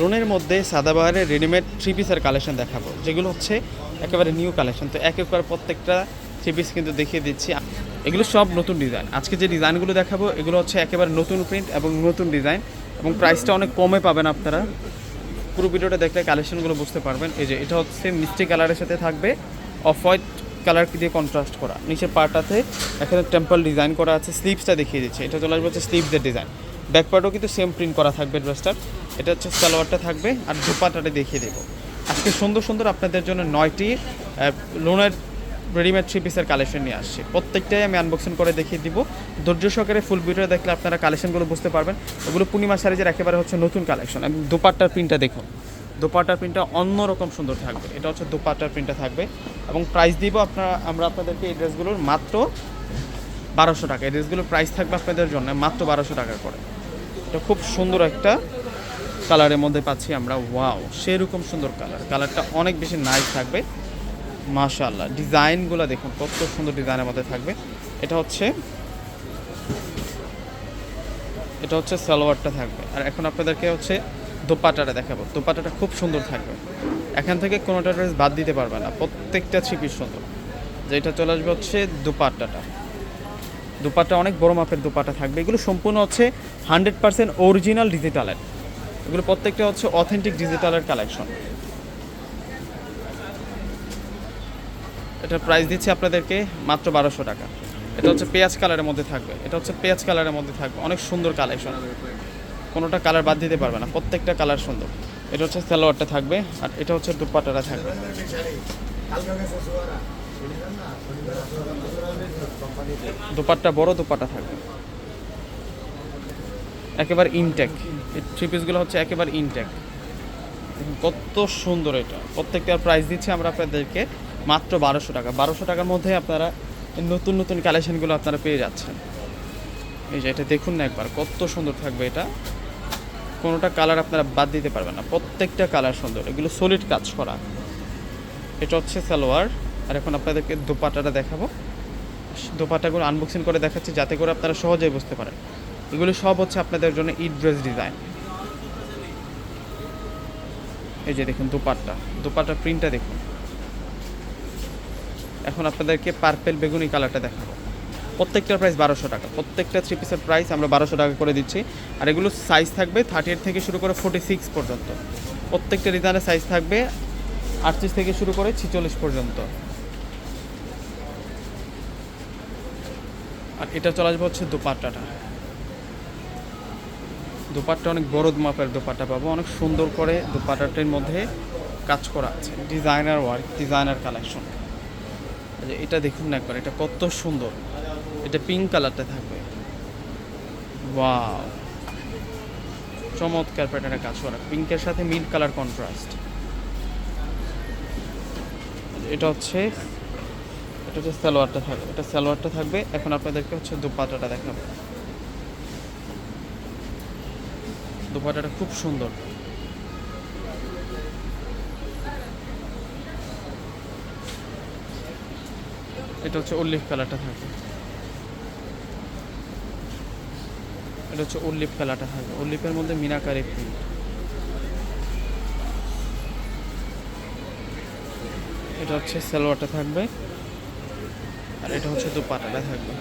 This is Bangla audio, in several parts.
লোনের মধ্যে সাদাবাহারের রেডিমেড থ্রি পিসের কালেকশন দেখাবো, যেগুলো হচ্ছে একেবারে নিউ কালেকশন। তো এক এক করে প্রত্যেকটা থ্রি পিস কিন্তু দেখিয়ে দিচ্ছি। এগুলো সব নতুন ডিজাইন। আজকে যে ডিজাইনগুলো দেখাবো, এগুলো হচ্ছে একেবারে নতুন প্রিন্ট এবং নতুন ডিজাইন এবং প্রাইসটা অনেক কমে পাবেন আপনারা। পুরো ভিডিওটা দেখলে কালেকশনগুলো বুঝতে পারবেন। এই যে, এটা হচ্ছে মিষ্টি কালারের সাথে থাকবে। অফ হোয়াইট কালার দিয়ে কন্ট্রাস্ট করা। নিচের পার্টটাতে এখানে টেম্পল ডিজাইন করা আছে। স্লিপসটা দেখিয়ে দিচ্ছে। এটা চলে আসবে হচ্ছে স্লিভসের ডিজাইন। ব্যাক পার্টও কিন্তু সেম প্রিন্ট করা থাকবে ড্রেসটার। এটা হচ্ছে সালোয়ারটা থাকবে আর দুপাটাটা দেখিয়ে দেবো। আজকে সুন্দর সুন্দর আপনাদের জন্য নয়টি লোনের রেডিমেড থ্রি পিসের কালেকশন নিয়ে আসছি। প্রত্যেকটাই আমি আনবক্সিং করে দেখিয়ে দিব। ধৈর্য সহকারে ফুল ভিডিও দেখলে আপনারা কালেকশনগুলো বুঝতে পারবেন। ওগুলো পূর্ণিমা সারিজের একেবারে হচ্ছে নতুন কালেকশন এবং দুপাট্টার প্রিন্টটা দেখুন। দোপাট্টার প্রিন্টটা অন্যরকম সুন্দর থাকবে। এটা হচ্ছে দোপাট্টার প্রিন্টটা থাকবে। এবং প্রাইস দিব আপনারা, আমরা আপনাদেরকে এই ড্রেসগুলোর মাত্র বারোশো টাকা। এই ড্রেসগুলোর প্রাইস থাকবে আপনাদের জন্য মাত্র বারোশো টাকা করে। এটা খুব সুন্দর একটা কালারের মধ্যে পাচ্ছি আমরা, ওয়াও, সেরকম সুন্দর কালার। কালারটা অনেক বেশি নাইস থাকবে, মাশাআল্লাহ। ডিজাইনগুলো দেখুন, কত সুন্দর ডিজাইনের মধ্যে থাকবে। এটা হচ্ছে এটা হচ্ছে সালোয়ারটা থাকবে। আর এখন আপনাদেরকে হচ্ছে দোপাটাটা দেখাবো। দোপাটাটা খুব সুন্দর থাকবে। এখান থেকে কোনোটা ড্রেস বাদ দিতে পারবে না। প্রত্যেকটা ছিপি সুন্দর। যেটা চলে আসবে হচ্ছে দুপাট্টাটা। দুপাট্টা, অনেক বড় মাপের দুপাট্টা থাকবে। এগুলো সম্পূর্ণ হচ্ছে হান্ড্রেড পার্সেন্ট অরিজিনাল ডিজিটালের। এগুলো প্রত্যেকটা হচ্ছে অথেন্টিক ডিজিটালের কালেকশন। এটার প্রাইস দিচ্ছি আপনাদেরকে মাত্র বারোশো টাকা। এটা হচ্ছে পেঁয়াজ কালারের মধ্যে থাকবে। এটা হচ্ছে পেঁয়াজ কালারের মধ্যে থাকবে। অনেক সুন্দর কালেকশন। কোনোটা কালার বাদ দিতে পারবে না। প্রত্যেকটা কালার সুন্দর। এটা হচ্ছে সালোয়ারটা থাকবে আর এটা হচ্ছে দুপাটাটা থাকবে। দুপাট্টা, বড় দুপাট্টা থাকবে। একেবারে ইনটেক এই থ্রি পিসগুলো হচ্ছে একেবারে ইনটেক কত সুন্দর এটা। প্রত্যেকটার প্রাইস দিচ্ছি আমরা আপনাদেরকে মাত্র বারোশো টাকা। বারোশো টাকার মধ্যে আপনারা নতুন নতুন কালেকশনগুলো আপনারা পেয়ে যাচ্ছেন। এই যে এটা দেখুন না একবার, কত সুন্দর থাকবে এটা। কোনোটা কালার আপনারা বাদ দিতে পারবেন না। প্রত্যেকটা কালার সুন্দর। এগুলো সলিড কাজ করা। এটা হচ্ছে সালোয়ার। আর এখন আপনাদেরকে দোপাটাটা দেখাবো। দোপাটাগুলো আনবক্সিং করে দেখাচ্ছি, যাতে করে আপনারা সহজেই বুঝতে পারেন। এগুলো সব হচ্ছে আপনাদের জন্য ইট ড্রেস ডিজাইন এই যে দেখুন দুপাট্টা। দুপাট্টার প্রিন্টটা দেখুন। এখন আপনাদেরকে পার্পেল বেগুনি কালারটা দেখাবো। প্রত্যেকটার প্রাইস বারোশো টাকা। প্রত্যেকটা থ্রি পিসের প্রাইস আমরা বারোশো টাকা করে দিচ্ছি। আর এগুলো সাইজ থাকবে থার্টি এইট থেকে শুরু করে ফোর্টি সিক্স পর্যন্ত। প্রত্যেকটা ডিজাইনের সাইজ থাকবে আটত্রিশ থেকে শুরু করে ছিচল্লিশ পর্যন্ত। আর এটা চলে আসবে হচ্ছে দুপাট্টাটা। দুপাট্টা অনেক বড় মাপের দুপাট্টা পাবো। অনেক সুন্দর করে দুপাট্টাটির মধ্যে কাজ করা আছে। Designer work, designer collection. এটা দেখুন না একবার, এটা কত সুন্দর। এটা পিঙ্ক কালারটা থাকবে। ওয়াও। চমৎকার প্যাটার্নে কাজ করা। পিঙ্কের সাথে মিড কালার কন্ট্রাস্ট এটা হচ্ছে এটা হচ্ছে সালোয়ারটা থাকবে এটা সালোয়ারটা থাকবে। এখন আপনাদেরকে হচ্ছে দুপাটাটা দেখাবো। দুপাটাটা খুব সুন্দর। এটা হচ্ছে উল্লিফ কালারটা থাকবে। এটা হচ্ছে উল্লিফ কালারটা থাকবে। উল্লিফের মধ্যে মিনাকারি প্রিন্ট এটা হচ্ছে সালোয়ারটা থাকবে। আর এটা হচ্ছে দুপাটাটা থাকবে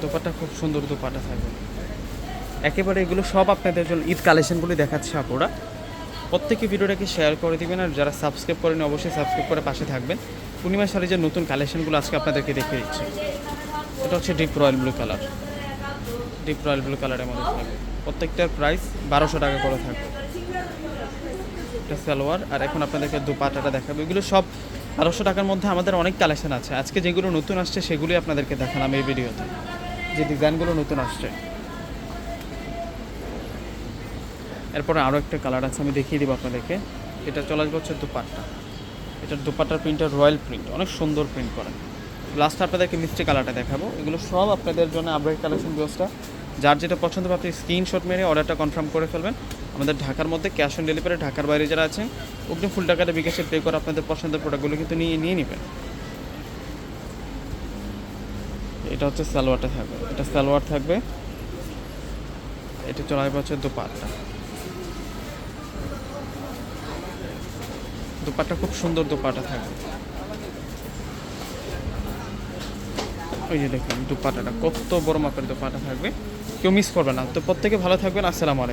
দুপাটা খুব সুন্দর দুপাটা থাকবে একেবারে এগুলো সব আপনাদের জন্য ঈদ কালেকশনগুলি দেখাচ্ছে আপুরা। প্রত্যেকে ভিডিওটাকে শেয়ার করে দিবেন আর যারা সাবস্ক্রাইব করেন অবশ্যই সাবস্ক্রাইব করে পাশে থাকবেন। পূর্ণিমা শাড়ি যে নতুন কালেকশনগুলো আজকে আপনাদেরকে দেখিয়ে দিচ্ছি। এটা হচ্ছে deep royal blue colour deep royal blue কালারের মধ্যে থাকবে। প্রত্যেকটার প্রাইস বারোশো টাকা করে থাকবে। এটা সালোয়ার। আর এখন আপনাদেরকে দুপাটাটা দেখাবে। এগুলো সব বারোশো টাকার মধ্যে আমাদের অনেক কালেকশন আছে। আজকে যেগুলো নতুন আসছে, সেগুলোই আপনাদেরকে দেখালাম এই ভিডিওতে। যে ডিজাইনগুলো নতুন আসছে। এরপরে আরও একটা কালার আছে, আমি দেখিয়ে দিব আপনাদেরকে। এটা চলে আসবে হচ্ছে দুপাট্টা। এটার দুপাট্টার প্রিন্টটা রয়্যাল প্রিন্ট অনেক সুন্দর প্রিন্ট করেন লাস্ট আপনাদেরকে মিষ্টি কালারটা দেখাবো। এগুলো সব আপনাদের জন্য আপডেট কালেকশন ব্যবস্থা যার যেটা পছন্দ হবে, আপনি স্ক্রিনশট মেরে অর্ডারটা কনফার্ম করে ফেলবেন। আমাদের ঢাকার মধ্যে ক্যাশ অন ডেলিভারি ঢাকার বাইরে যারা আছেন অগ্নি ফুল টাকাটা বিকাশে পে করে আপনাদের পছন্দের প্রোডাক্টগুলো কিন্তু নিয়ে নিয়ে নেবেন। এটা হচ্ছে সালোয়ারটা থাকবে। এটা সালোয়ার থাকবে। এটা আসবে হচ্ছে দোপাট্টা। দোপাট্টা খুব সুন্দর দোপাট্টা থাকবে। ওই যে দেখুন, দোপাট্টাটা কত বড় মাপের দোপাট্টা থাকবে। কেউ মিস করবে না। তো প্রত্যেকে ভালো থাকবেন। আসসালামু আলাইকুম।